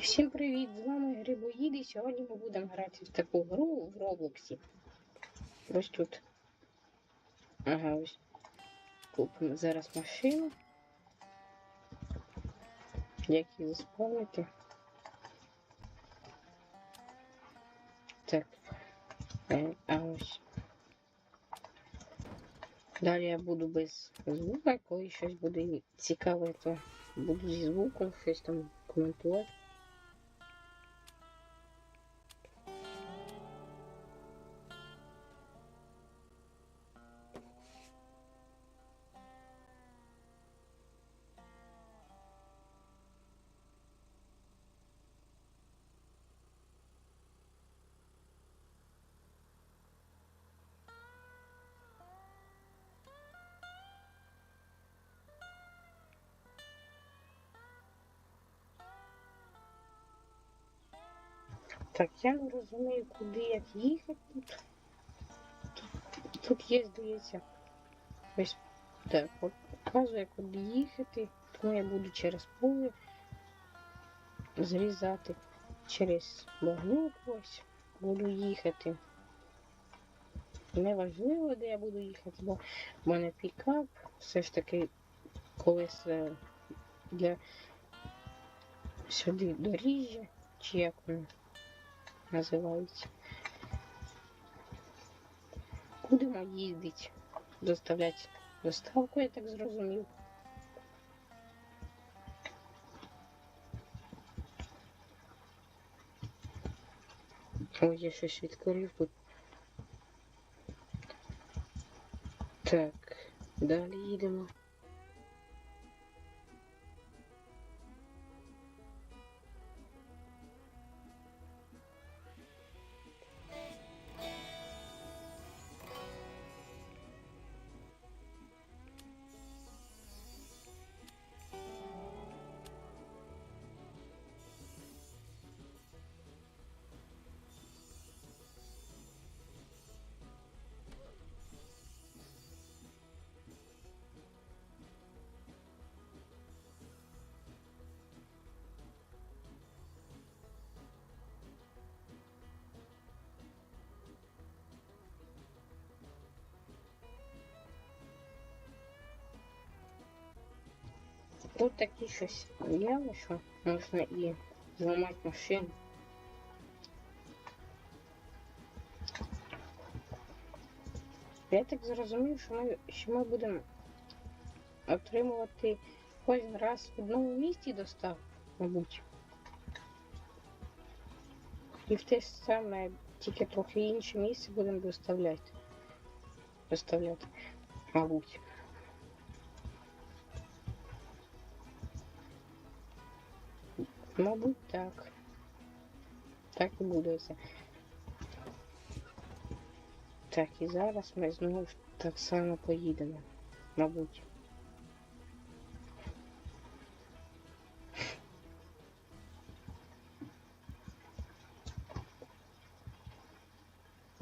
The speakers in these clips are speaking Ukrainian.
Всім привіт! З вами Грибоїд і сьогодні ми будемо грати в таку гру в Роблоксі. Ось тут. Ага, ось. Купимо зараз машину. Як її заспавнити. Так. Е, А ось. Далі я буду без звука, коли щось буде цікаве, то буду зі звуком щось там коментувати. Так, я не розумію, куди як їхати тут. Тут, є, здається. Ось так, от показує, куди їхати. Тому я буду через поле зрізати через багнюк ось буду їхати. Неважливо, де я буду їхати, бо в мене пікап, все ж таки колеса для сюди доріжжя, чи як воно називається. Будемо їздити, доставляти доставку, я так зрозумів. О, я щось відкрив тут. Так, далі їдемо. Тут такі щось є, що можна і зламати машину. Я так зрозумів, що ми, що ми будемо отримувати кожен раз в одному місці доставку, мабуть. І в те ж саме, тільки трохи інше місце будемо доставляти. Доставляти, мабуть. Мабуть, так. Так і буде все. Так, і зараз ми знову ж так само поїдемо. Мабуть.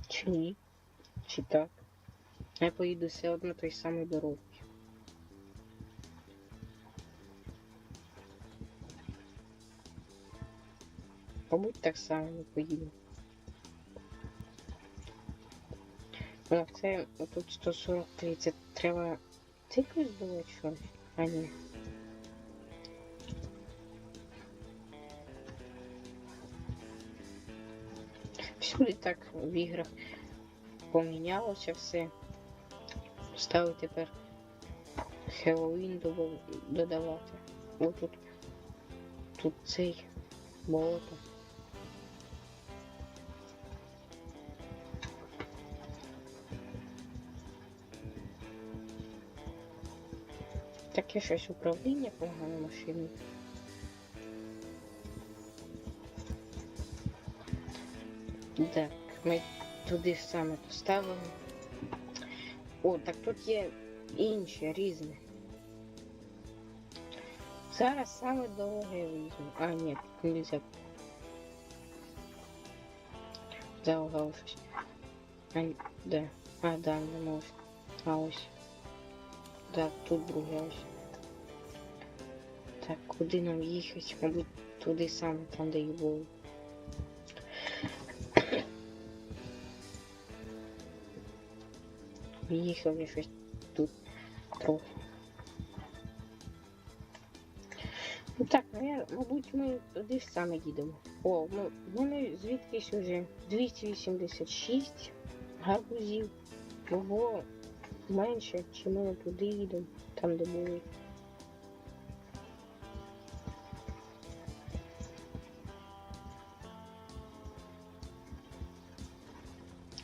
Чи ні? Чи так? Я поїду все одно той самий дорогою. Мабуть, так само не поїду. О, це тут 143, це треба цикл здавати щось? А ні. Всюди так в іграх помінялося все. Стали тепер Хеллоуін додавати. О, тут, тут цей болото. Таке щось управління погано машини. Так, ми туди ж саме поставили. О, так тут є інші різні. Зараз саме дороге візьму. А, ні, тут не можна. Залагало щось. А, де? А, да, не можна. А ось. Так, тут друге ось. Так, куди нам їхати? Мабуть, туди саме, там, де і був. Їхав я щось тут трохи. Ну так, наверно, мабуть, ми туди саме їдемо. О, ну, в звідкись уже 286 гарбузів. Було менше, чи ми туди їдемо, там де були.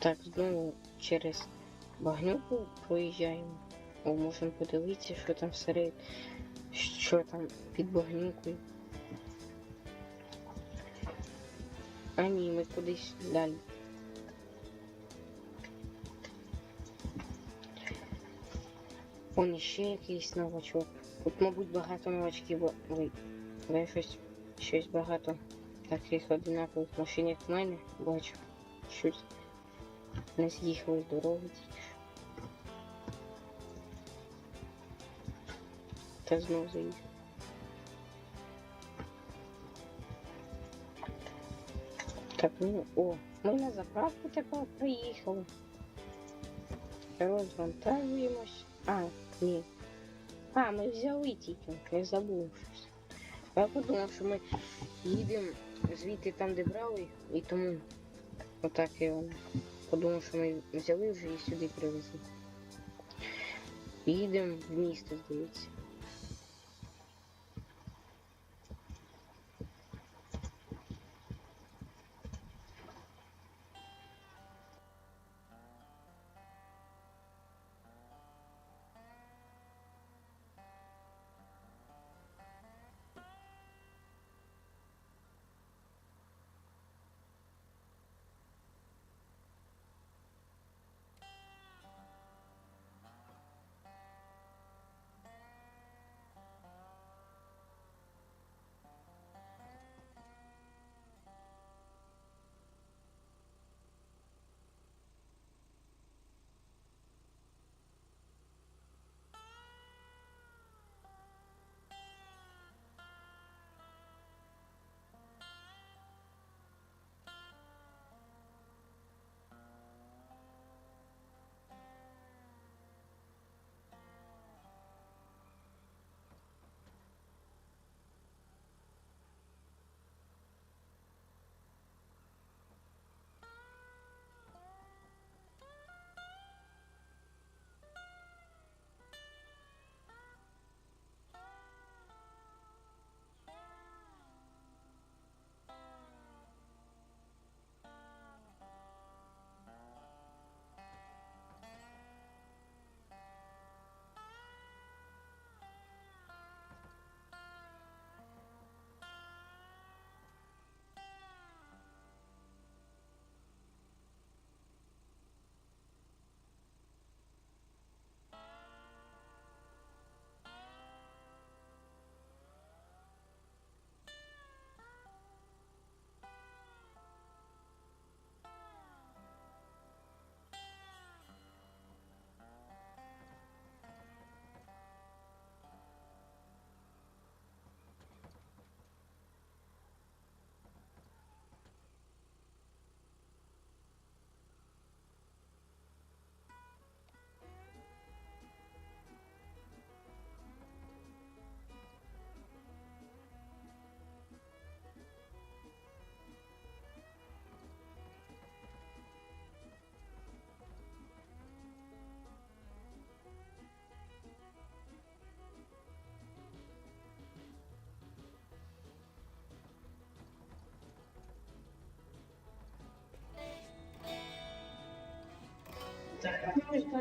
Так, знову через багнюку проїжджаємо. О, можемо подивитися, що там всеред, що там під багнюкою. А ні, ми кудись далі. Он іще якийсь новачок. Тут, мабуть, багато новачків. бо я щось, щось багато таких одинакових машин, як в мене, бачу. Щось не з'їхали з дороги. Та знову заїхав. Так, ну, о, ми на заправку тепер приїхали. Розвантажуємось. А, ні. А, ми взяли тільки, я забув щось. Я подумав, що ми їдемо звідти там, де брали, і тому отак я подумав, що ми взяли вже і сюди привезли. Їдемо в місто, здається.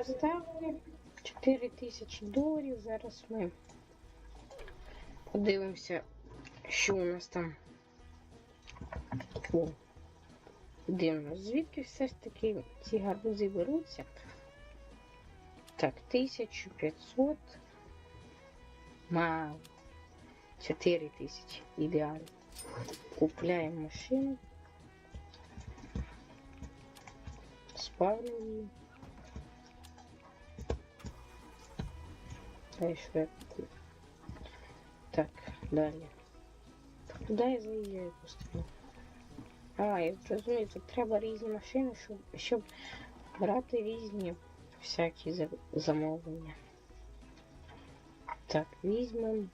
Доставки 4 тисячі доларів. Зараз ми подивимося, що у нас там. О, дивно, звідки все ж таки ці гарбузи беруться? Так, 1500. Мало. 4 тисячі. Ідеально. Купляємо машину. Спавнюємо її. Й. Так, далі. Куда я заїжджаю постійно? А, я зрозумів, тут треба різні машини, щоб, щоб брати різні всякі замовлення. Так, візьмемо.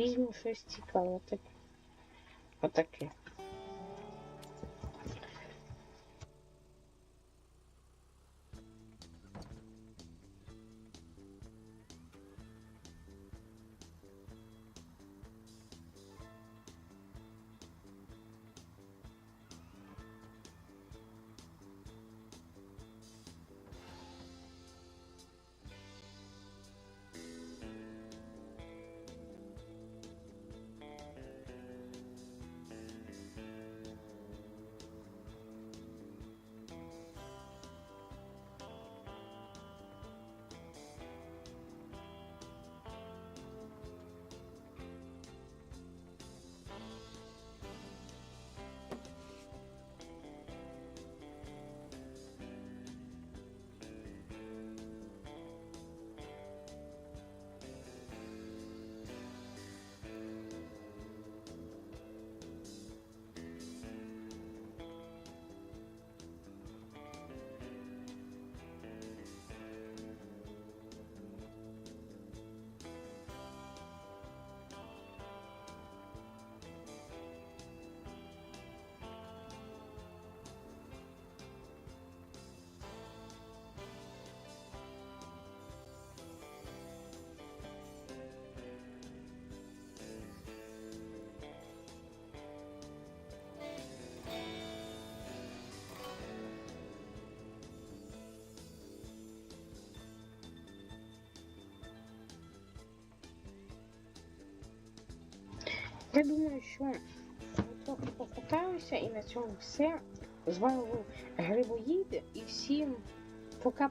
Візьмемо щось цікаве. Так. Отаке. Я думаю, що трохи покатаюся і на цьому все. З вами був Грибоїд і всім пока-пока.